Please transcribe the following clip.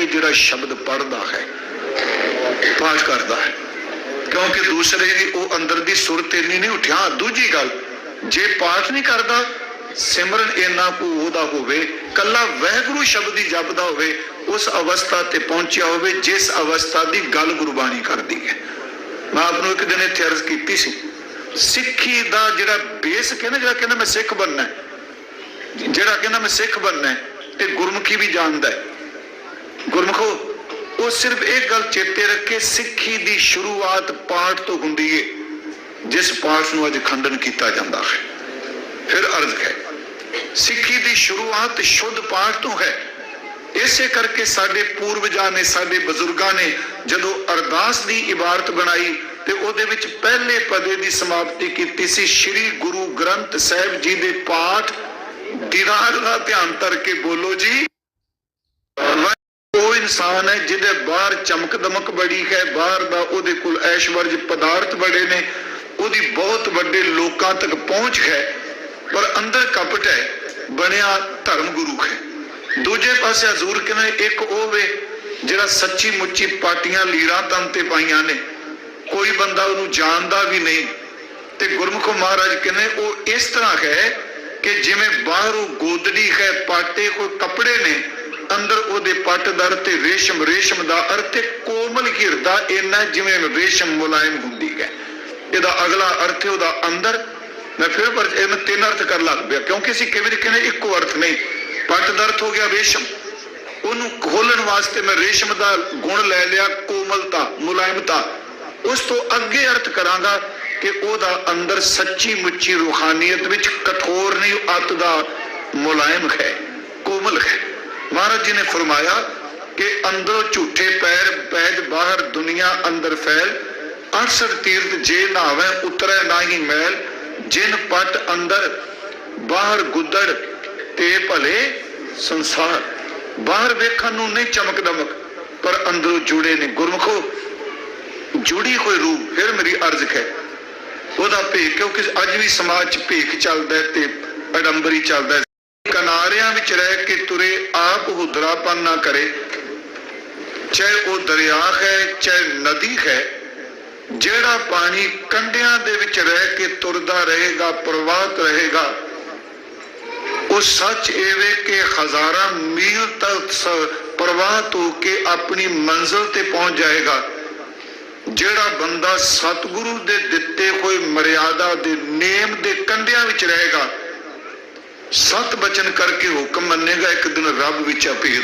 ਹੋਵੇ ਜਿਹੜਾ ਸ਼ਬਦ ਪੜਦਾ ਹੈ, ਪਾਠ ਕਰਦਾ ਹੈ। ਕਿਉਂਕਿ ਦੂਸਰੇ ਦੀ ਉਹ ਅੰਦਰ ਦੀ ਸੁਰਤ ਇੰਨੀ ਨਹੀਂ ਉਠਿਆ ਦੂਜੀ ਗੱਲ, ਜੇ ਪਾਠ ਨਹੀਂ ਕਰਦਾ, ਸਿਮਰਨ ਇੰਨਾ ਕੋ ਉਹਦਾ ਹੋਵੇ, ਕੱਲਾ ਵਾਹਿਗੁਰੂ ਸ਼ਬਦ ਹੀ ਜਪਦਾ ਹੋਵੇ, ਉਸ ਅਵਸਥਾ ਤੇ ਪਹੁੰਚਿਆ ਹੋਵੇ, ਜਿਸ ਅਵਸਥਾ ਦੀ ਗੱਲ ਗੁਰਬਾਣੀ ਕਰਦੀ ਹੈ। ਮੈਂ ਆਪ ਨੂੰ ਇੱਕ ਦਿਨ ਇੱਥੇ ਅਰਜ਼ ਕੀਤੀ ਸੀ, ਸਿੱਖੀ ਦਾ ਜਿਹੜਾ ਬੇਸ ਕਹਿੰਦਾ ਜਿਹੜਾ ਕਹਿੰਦਾ ਮੈਂ ਸਿੱਖ ਬਣਨਾ ਜਿਹੜਾ ਕਹਿੰਦਾ ਮੈਂ ਸਿੱਖ ਬਣਨਾ ਤੇ ਗੁਰਮੁਖੀ ਵੀ ਜਾਣਦਾ ਹੈ। ਗੁਰਮੁਖੋ, ਉਹ ਸਿਰਫ ਇਹ ਗੱਲ ਚੇਤੇ ਰੱਖੇ ਸਿੱਖੀ ਦੀ ਸ਼ੁਰੂਆਤ ਪਾਠ ਤੋਂ ਹੁੰਦੀ ਏ, ਜਿਸ ਪਾਠ ਨੂੰ ਅੱਜ ਖੰਡਨ ਕੀਤਾ ਜਾਂਦਾ ਹੈ। ਫਿਰ ਅਰਜ਼ ਹੈ, ਸਿੱਖੀ ਦੀ ਸ਼ੁਰੂਆਤ ਸ਼ੁੱਧ ਪਾਠ ਤੋਂ ਹੈ। ਇਸੇ ਕਰਕੇ ਸਾਡੇ ਪੂਰਵਜਾਂ ਨੇ, ਸਾਡੇ ਬਜ਼ੁਰਗਾਂ ਨੇ ਜਦੋਂ ਅਰਦਾਸ ਦੀ ਇਬਾਰਤ ਬਣਾਈ ਤੇ ਉਹਦੇ ਵਿੱਚ ਪਹਿਲੇ ਪਦੇ ਦੀ ਸਮਾਪਤੀ ਕੀਤੀ ਸੀ, ਸ੍ਰੀ ਗੁਰੂ ਗ੍ਰੰਥ ਸਾਹਿਬ ਜੀ ਦੇ ਪਾਠ ਦਿਨਾਰ ਦਾ ਧਿਆਨ ਧਰ ਕੇ ਬੋਲੋ ਜੀ। ਉਹ ਇਨਸਾਨ ਹੈ ਜਿਹਦੇ ਬਾਹਰ ਚਮਕ ਦਮਕ ਬੜੀ ਹੈ, ਬਾਹਰ ਦਾ ਉਹਦੇ ਕੋਲ ਐਸ਼ਵਰਜ ਪਦਾਰਥ ਬੜੇ ਨੇ, ਉਹਦੀ ਬਹੁਤ ਵੱਡੇ ਲੋਕਾਂ ਤੱਕ ਪਹੁੰਚ ਹੈ, ਪਰ ਅੰਦਰ ਕਪਟ ਹੈ, ਬਣਿਆ ਧਰਮ ਗੁਰੂ ਹੈ। ਦੂਜੇ ਪਾਸੇ ਹਜ਼ੂਰ ਕਹਿੰਦੇ ਇੱਕ ਉਹ ਵੇ, ਜਿਹੜਾ ਸੱਚੀ ਮੁੱਚੀ ਪਾਟੀਆਂ ਲੀਰਾਂ ਤਨ ਤੇ ਪਾਈਆਂ ਨੇ। ਕੋਈ ਬੰਦਾ ਉਹਨੂੰ ਜਾਣਦਾ ਵੀ ਨਹੀਂ, ਤੇ ਗੁਰਮੁਖ ਮਹਾਰਾਜ ਕਹਿੰਦੇ ਉਹ ਇਸ ਤਰ੍ਹਾਂ ਹੈ ਕਿ ਜਿਵੇਂ ਬਾਹਰੋਂ ਗੋਦੜੀ ਹੈ, ਪਾਟੇ ਕੋਈ ਕੱਪੜੇ ਨੇ ਅੰਦਰ ਪੱਟਦਰ ਤੇ ਰੇਸ਼ਮ ਰੇਸ਼ਮ ਦਾ ਅਰਥ ਹੈ ਕੋਮਲ ਹਿਰਦਾ ਇੰਨਾ ਜਿਵੇਂ ਰੇਸ਼ਮ ਮੁਲਾਇਮ ਹੁੰਦੀ ਹੈ। ਇਹਦਾ ਅਗਲਾ ਅਰਥ ਹੈ ਉਹਦਾ ਅੰਦਰ। ਮੈਂ ਫਿਰ ਪਰ ਇਹਨੂੰ ਤਿੰਨ ਅਰਥ ਕਰ ਲੱਗ ਪਿਆ, ਕਿਉਂਕਿ ਅਸੀਂ ਕਿਵੇਂ ਕਹਿੰਦੇ ਇੱਕੋ ਅਰਥ ਨਹੀਂ। ਪੱਟਦਰ ਹੋ ਗਿਆ ਰੇਸ਼ਮ। ਉਹਨੂੰ ਖੋਲਣ ਵਾਸਤੇ ਮੈਂ ਰੇਸ਼ਮ ਦਾ ਗੁਣ ਲੈ ਲਿਆ, ਕੋਮਲਤਾ, ਮੁਲਾਇਮਤਾ। ਉਸ ਤੋਂ ਅੱਗੇ ਅਰਥ ਕਰਾਂਗਾ ਕਿ ਉਹਦਾ ਅੰਦਰ ਸੱਚੀ ਮੁੱਚੀ ਰੂਹਾਨੀਅਤ ਵਿੱਚ ਕਠੋਰ ਨਹੀਂ, ਅਤ ਦਾ ਮੁਲਾਇਮ ਹੈ। ਮਹਾਰਾਜ ਜੀ ਨੇ ਫਰਮਾਇਆ ਕਿ ਅੰਦਰੋਂ ਝੂਠੇ ਪੈਰ ਪੈਜ ਬਾਹਰ ਦੁਨੀਆ ਅੰਦਰ ਫੈਲ 68 ਤੀਰਥ ਜੇ ਨਾਵੇਂ ਉਤਰੈ ਨਾਹੀ ਮੈਲ, ਜਿਨ ਪਟ ਅੰਦਰ ਬਾਹਰ ਗੁੱਦੜ, ਤੇ ਭਲੇ ਸੰਸਾਰ। ਬਾਹਰ ਵੇਖਣ ਨੂੰ ਨਹੀਂ ਚਮਕ ਦਮਕ, ਪਰ ਅੰਦਰੋਂ ਜੁੜੇ ਨੇ ਗੁਰਮਖੋ। ਜੁੜੀ ਹੋਈ ਰੂਹ, ਫਿਰ ਮੇਰੀ ਅਰਜ਼ ਹੈ। ਉਹਦਾ ਭੇਖ, ਕਿਉਂਕਿ ਅੱਜ ਵੀ ਸਮਾਜ 'ਚ ਭੇਖ ਚੱਲਦਾ ਹੈ ਤੇ ਅਡੰਬਰੀ ਚੱਲਦਾ ਕਿਨਾਰਿਆਂ ਵਿੱਚ ਰਹਿ ਕੇ ਤੁਰੇ ਆਪ ਹੁਦਰਾਪਨ ਨਾ ਕਰੇ। ਚਾਹੇ ਉਹ ਦਰਿਆ ਹੈ, ਚਾਹੇ ਨਦੀ ਹੈ, ਜਿਹੜਾ ਪਾਣੀ ਕੰਢਿਆਂ ਦੇ ਵਿੱਚ ਰਹਿ ਕੇ ਤੁਰਦਾ ਰਹੇਗਾ ਪ੍ਰਵਾਹਿਤ ਰਹੇਗਾ, ਉਹ ਸੱਚ ਇਹ ਕਿ ਹਜ਼ਾਰਾਂ ਮੀਲ ਤੱਕ ਸ- ਹੋ ਕੇ ਆਪਣੀ ਮੰਜ਼ਿਲ ਤੇ ਪਹੁੰਚ ਜਾਏਗਾ, ਜਿਹੜਾ ਬੰਦਾ ਸਤਿਗੁਰੂ ਦੇ ਦਿੱਤੇ ਹੋਏ ਮਰਿਆਦਾ ਦੇ ਨੇਮ ਦੇ ਕੰਢਿਆਂ ਵਿੱਚ ਰਹੇਗਾ। ਸਤ ਬਚਨ ਕਰਕੇ ਹੁਕਮ ਮੰਨੇਗਾ ਇੱਕ ਦਿਨ ਰੱਬ ਵਿੱਚ ਅਪੇਦ